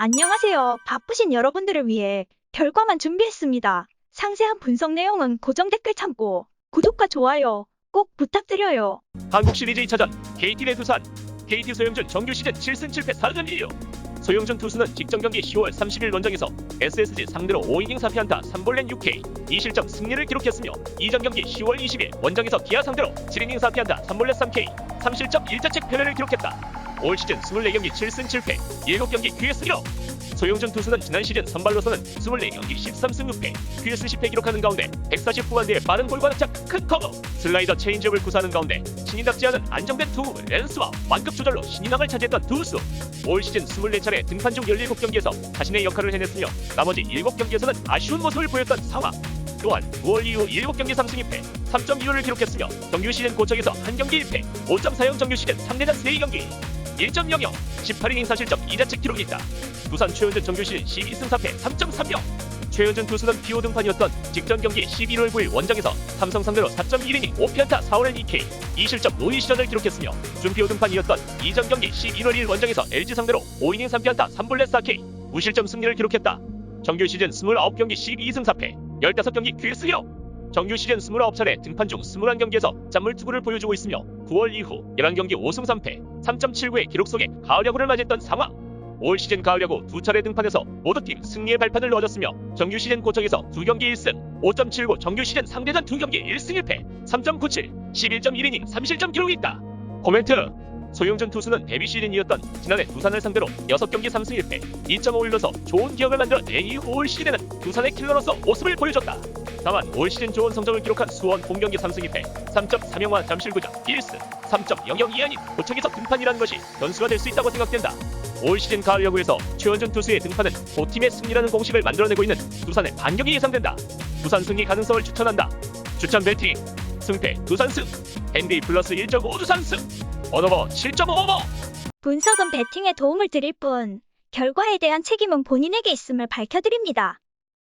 안녕하세요. 바쁘신 여러분들을 위해 결과만 준비했습니다. 상세한 분석 내용은 고정 댓글 참고 구독과 좋아요 꼭 부탁드려요. 한국 시리즈 2차전 KT 대 두산 KT 소영준 정규 시즌 7승 7패 4전 1유 소영준 투수는 직전 경기 10월 30일 원정에서 SSG 상대로 5이닝 4피안타 3볼넷 6K 2실점 승리를 기록했으며 이전 경기 10월 20일 원정에서 기아 상대로 7이닝 4피안타 3볼넷 3K 3실점 1자책 패배를 기록했다. 올 시즌 24경기 7승 7패 7경기 QS 기록. 소영준 투수는 지난 시즌 선발로서는 24경기 13승 6패 QS 10패 기록하는 가운데 140 후반대의 빠른 볼과 득점 큰 커버. 슬라이더 체인지업을 구사하는 가운데 신인답지 않은 안정된 투구 랜스와 완급 조절로 신인왕을 차지했던 투수. 올 시즌 24차례 등판 중 17경기에서 자신의 역할을 해냈으며 나머지 7경기에서는 아쉬운 모습을 보였던 상황. 또한 9월 이후 7경기 3승 2패 3.25를 기록했으며 정규 시즌 고척에서 한 경기 1패 5.40 정규 시즌 3내전 3경기 1.00 18이닝 사실점 2자책 기록이 있다 두산 최현준 정규 시즌 12승 4패 3.30 최현준 투수는 피오 등판이었던 직전 경기 11월 9일 원정에서 삼성 상대로 4.1이닝 5피안타 4월 2K 2실점 노이 시전을 기록했으며 준피오 등판이었던 이전 경기 11월 1일 원정에서 LG 상대로 5이닝 3피안타 3볼넷 4K 무실점 승리를 기록했다. 정규 시즌 29경기 12승 4패 15경기 QS 기록 정규 시즌 29차례 등판 중 21경기에서 짠물 투구를 보여주고 있으며 9월 이후 11경기 5승 3패 3.79의 기록 속에 가을 야구를 맞이했던 상황. 올 시즌 가을 야구 두 차례 등판에서 모두 팀 승리의 발판을 넣어줬으며 정규 시즌 고척에서 두 경기 1승 5.79 정규 시즌 상대전 두 경기 1승 1패 3.97 11.1이닝 3실점 기록이 있다. 코멘트. 소용준 투수는 데뷔 시즌이었던 지난해 두산을 상대로 6경기 3승 1패 2.5일로서 좋은 기억을 만들어 낸 이후 올 시즌에는 두산의 킬러로서 모습을 보여줬다. 다만 올 시즌 좋은 성적을 기록한 수원 홈경기 3승 2패 3.3영화 잠실구장 1승 3.002안인 고척에서 등판이라는 것이 변수가 될 수 있다고 생각된다. 올 시즌 가을 야구에서 최원준 투수의 등판은 도팀의 승리라는 공식을 만들어내고 있는 두산의 반격이 예상된다. 두산 승리 가능성을 추천한다. 추천 배팅 승패 두산승 핸디 플러스 1.5 두산승 언어버 7.5버 분석은 배팅에 도움을 드릴 뿐 결과에 대한 책임은 본인에게 있음을 밝혀드립니다.